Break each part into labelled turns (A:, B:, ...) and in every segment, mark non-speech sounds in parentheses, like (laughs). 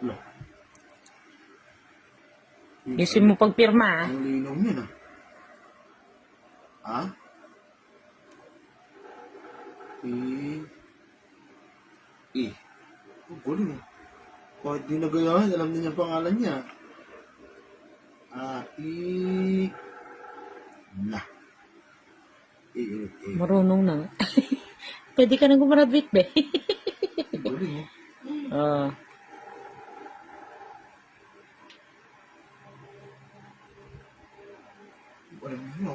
A: Wala.
B: Yusin mo pagpirma, ah.
A: Ang linaw niya na. Ha? E. E. Oh, galing eh. Kahit di nagayahan, alam din yung pangalan niya. Ati. Na. E, e, e.
B: Marunong na. nga. (laughs) Pwede ka nang gumraduate, be.
A: Galing eh. Alam mo,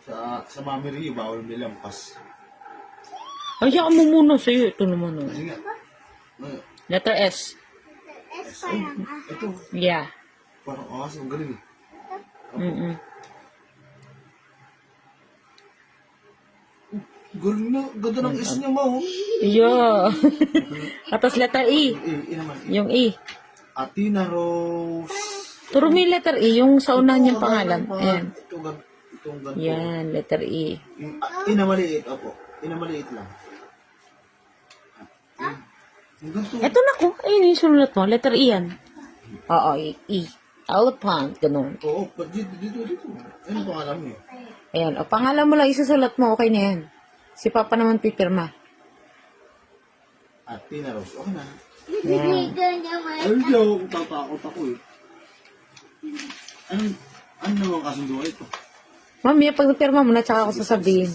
A: sa, sa Mami Rio, bawal nilampas.
B: Ay, ako mo muna sa'yo. Ito naman, oh.
A: Kasi nga, eh,
B: Letter S.
A: ay, ito,
B: Yeah.
A: parang akas, ang galing eh.
B: Mm-mm.
A: Galing na, ganda ng is niya, ma, oh.
B: Yeah. (laughs) Tapos letter E.
A: E, e naman, e.
B: Yung E.
A: Atina Rose.
B: Turo mo yung letter E, yung sa unahan niyang pangalan.
A: Ito,
B: Ayan.
A: Ito, gan- itong ganito.
B: Yan, letter E.
A: Yung, ah, ina maliit, opo. Ina maliit lang. Ah, Yung ganito.
B: Eto na ko. Ayun yung sulat mo. Letter E yan. Oo, E. e. Elephant. Ganun.
A: Oo, pa- dito, dito, dito. Ano pangalan niyo?
B: Ayan. O, pangalan mo lang isusulat mo. Okay na yan. Si Papa naman pipirma.
A: Atina Rose. Okay na.
B: Yan.
A: Ay, hindi ako tatakot ako eh. Ano, ano naman kasundo ito?
B: Mami, pag napirma mo na, tsaka ako sasabihin.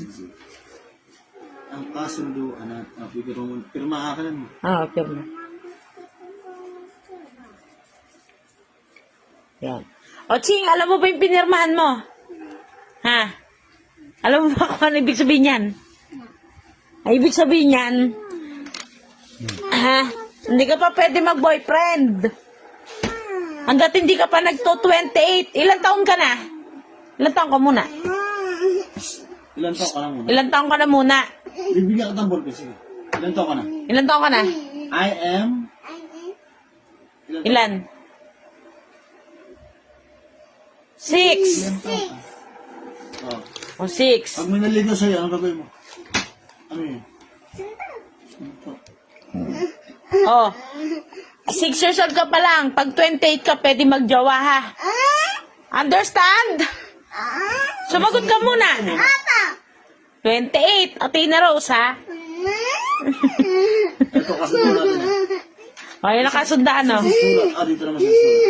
A: Ang kasundo, ano, ah, pipirma mo, pirma ka lang mo.
B: Ah, pirma. Yan. O, Ching, alam mo ba yung pinirmahan mo? Ha? Alam mo ba kung ano ibig sabihin yan? Ay, ibig sabihin yan, ha? Hindi ka pa pwede mag-boyfriend. Hanggat hindi ka pa nagto-28. Ilan taon ka na? Ilan taon ka muna?
A: Ilan taon ka lang muna?
B: Ilan taon ka na muna?
A: Bibigyan ka ng ballpen, sige. Ilan taon ka na?
B: Ilan taon ka na?
A: I am... Ilan?
B: Ilan? Six.
A: Ilan taon ka? Oh.
B: O, six.
A: Pag may naligaw sa'yo, ano gagawin mo? Ano yun?
B: Oh. Six years old ka pa lang. Pag 28 ka, pwede magjowa ha. Understand? Sumagot ka muna. 28. Atina Rose ha.
A: Natin.
B: O, yun nakasundaan oh.
A: Sulat. Ah, dito naman sa sulat.